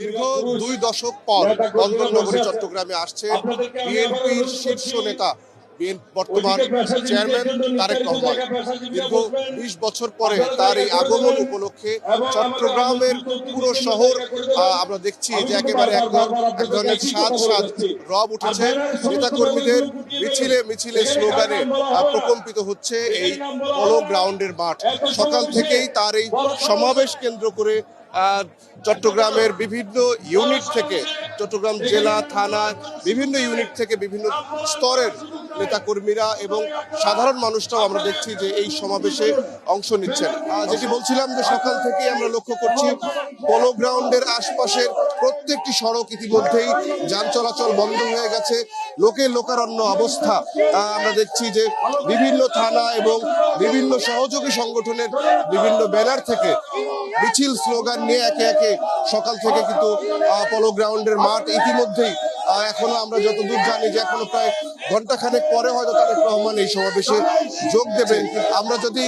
দীর্ঘ দুই দশক পর বন্দরনগরী চট্টগ্রামে আসছে বিএনপির শীর্ষ নেতা। বর্তমান চেয়ারম্যান তারেক রহমান। দীর্ঘ বিশ বছর পরে তার এই আগমন উপলক্ষে চট্টগ্রামের পুরো শহর আমরা দেখছি যে একেবারে এক ধর- এক ধরনের সাজ সাজ রব উঠেছে। নেতাকর্মীদের মিছিলে মিছিলে স্লোগানে প্রকম্পিত হচ্ছে এই পলো গ্রাউন্ডের মাঠ। সকাল থেকেই তার এই সমাবেশ কেন্দ্র করে চট্টগ্রামের বিভিন্ন ইউনিট থেকে চট্টগ্রাম জেলা, থানা, বিভিন্ন ইউনিট থেকে বিভিন্ন স্তরের নেতাকর্মীরা এবং সাধারণ মানুষরাও আমরা দেখছি যে এই সমাবেশে অংশ নিচ্ছেন। যেটি বলছিলাম যে সকাল থেকে আমরা লক্ষ্য করছি পলো গ্রাউন্ডের আশপাশের প্রত্যেকটি সড়ক ইতিমধ্যেই যান চলাচল বন্ধ হয়ে গেছে। লোকে লোকারণ্য অবস্থা আমরা দেখছি যে বিভিন্ন থানা এবং বিভিন্ন সহযোগী সংগঠনের বিভিন্ন ব্যানার থেকে মিছিল স্লোগান নিয়ে একে একে সকাল থেকে কিন্তু পলো গ্রাউন্ডের মাঠ ইতিমধ্যেই এখনও আমরা যতদূর জানি যে এখনও প্রায় ঘণ্টা খানেক পরে হয়তো তারেক রহমান এই সমাবেশে যোগ দেবেন। আমরা যদি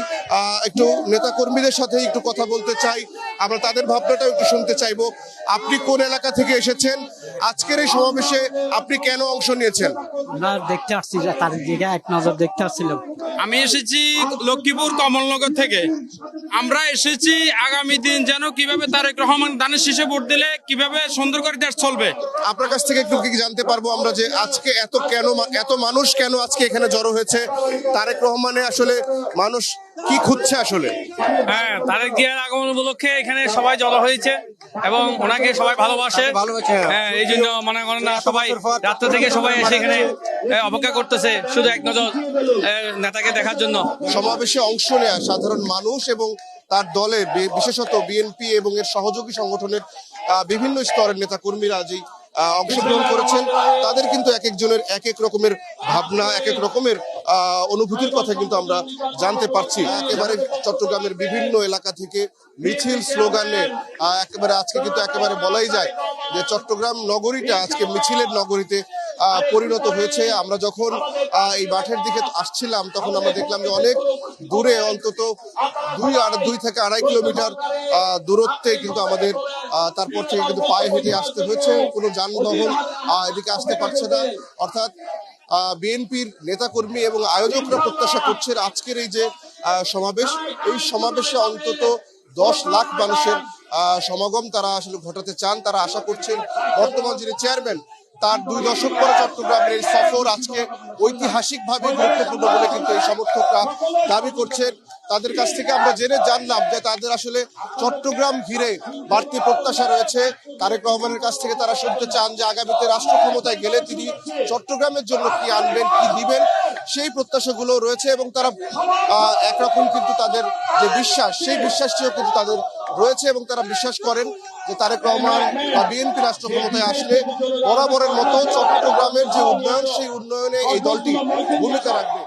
একটু নেতা কর্মীদের সাথে একটু কথা বলতে চাই আমরা তাদের ভাবনাটাও একটু শুনতে চাইব। আপনি কোন এলাকা থেকে এসেছেন? আজকের এই সমাবেশে আপনি কেন অংশ নিয়েছেন? আমরা দেখতে আসছি যে তার দিকে এক নজর দেখতে আসছিলাম আমি এসেছি লক্ষ্মীপুর কমলনগর থেকে। আমরা এসেছি আগামী দিন যেন কীভাবে তারেক রহমান দানের শীষে ভোট দিলে কীভাবে সুন্দর করে দেশ চলবে। আপনার কাছ থেকে একটু কি জানতে পারব আমরা যে আজকে এত কেন এত মানুষ কেন আজকে এখানে জড়ো হয়েছে? তারেক রহমানে আসলে মানুষ কি খুঁজছে আসলে? হ্যাঁ তারেক জিয়ার আগমন উপলক্ষে এখানে সবাই জড়ো হয়েছে এবং ওনাকে সবাই ভালোবাসে। হ্যাঁ। এই জন্য মনে করেন না সবাই রাত্র থেকে সবাই এসে এখানে অপেক্ষা করতেছে শুধু এক নজর নেতাকে দেখার জন্য। সমাবেশে অংশ নেয়া সাধারণ মানুষ এবং তার দলে বিশেষত বিএনপি এবং এর সহযোগী সংগঠনের আহ, বিভিন্ন স্তরের নেতা কর্মীরা যেই আহ, অংশগ্রহণ করেছেন। তাদের কিন্তু এক একজনের এক এক রকমের ভাবনা এক এক রকমের অনুভূতির কথা কিন্তু আমরা জানতে পারছি। একেবারে চট্টগ্রামের বিভিন্ন এলাকা থেকে মিছিল স্লোগানে একেবারে আজকে কিন্তু একেবারে বলাই যায় যে চট্টগ্রাম নগরীটা আজকে মিছিলের নগরীতে পরিণত হয়েছে। আমরা যখন এই মাঠের দিকে আসছিলাম, তখন আমরা দেখলাম যে অনেক দূরে, অন্তত দুই দুই থেকে আড়াই কিলোমিটার দূরত্বে কিন্তু আমাদের তারপর থেকে কিন্তু পায়ে হেঁটে আসতে হয়েছে। কোনো যানবাহন এদিকে আসতে পারছে না। অর্থাৎ বিএনপির নেতাকর্মী এবং আয়োজকরা প্রত্যাশা করছেন আজকের এই যে সমাবেশ। এই সমাবেশে অন্তত দশ লাখ মানুষের সমাগম তারা আসলে ঘটাতে চান। তারা আশা করছেন বর্তমান যিনি চেয়ারম্যান তার দুই দশক পরে চট্টগ্রামের এই সফর আজকে ঐতিহাসিকভাবে গুরুত্বপূর্ণ বলে কিন্তু এই সমর্থকরা দাবি করছেন। তাদের কাছ থেকে আমরা জেনে জানলাম যে তাদের আসলে চট্টগ্রাম ঘিরে বাড়তি প্রত্যাশা রয়েছে। তারেক রহমানের কাছ থেকে তারা শুনতে চান যে আগামীতে রাষ্ট্র ক্ষমতায় গেলে তিনি চট্টগ্রামের জন্য কি আনবেন, কি দিবেন। সেই প্রত্যাশাগুলো রয়েছে এবং তারা একরকম কিন্তু তাদের যে বিশ্বাস, সেই বিশ্বাসটিও কিন্তু তাদের রয়েছে এবং তারা বিশ্বাস করেন যে তারেক রহমান বা বিএনপি রাষ্ট্র ক্ষমতায় আসলে বরাবরের মতো চট্টগ্রামের যে উন্নয়ন, সেই উন্নয়নে এই দলটি ভূমিকা রাখবে।